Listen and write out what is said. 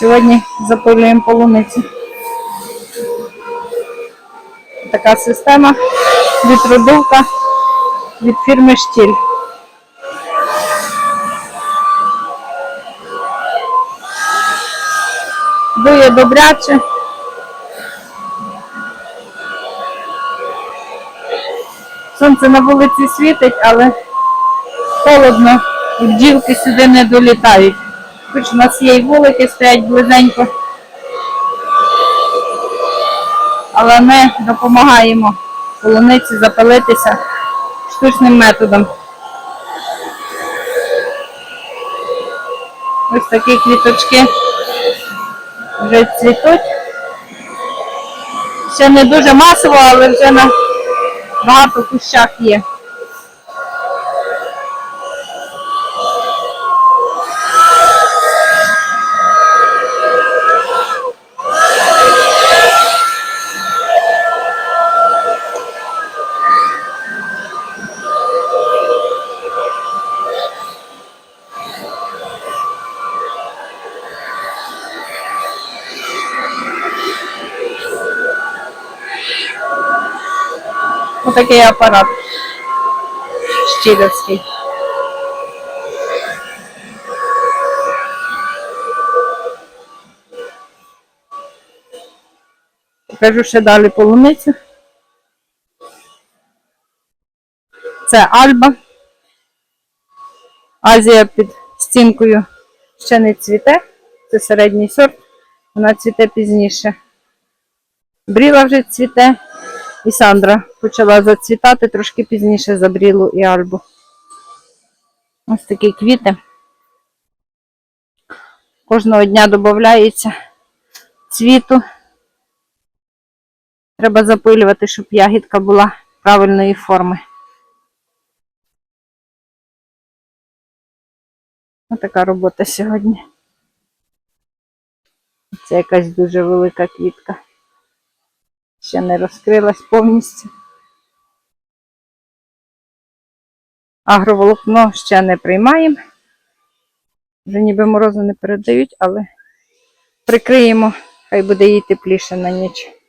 Сьогодні запилюємо полуницю. Така система вітродувка від фірми Штіль. Дує добряче. Сонце на вулиці світить, але холодно і бджілки сюди не долітають. Хоч у нас є і вулики стоять близенько. Але ми допомагаємо полуниці запалитися штучним методом. Ось такі квіточки вже цвітуть. Ще не дуже масово, але вже на багато кущах є. Отакий апарат щілівський. Покажу ще далі полуницю. Це Альба. Азія під стінкою ще не цвіте. Це середній сорт. Вона цвіте пізніше. Бріла вже цвіте. І Сандра почала зацвітати трошки пізніше за брілу і альбу. Ось такі квіти. Кожного дня додається цвіту. Треба запилювати, щоб ягідка була правильної форми. Ось така робота сьогодні. Це якась дуже велика квітка ще не розкрилась повністю. Агроволокно ще не приймаємо. Вже ніби морози не передають, але прикриємо, хай буде їй тепліше на ніч.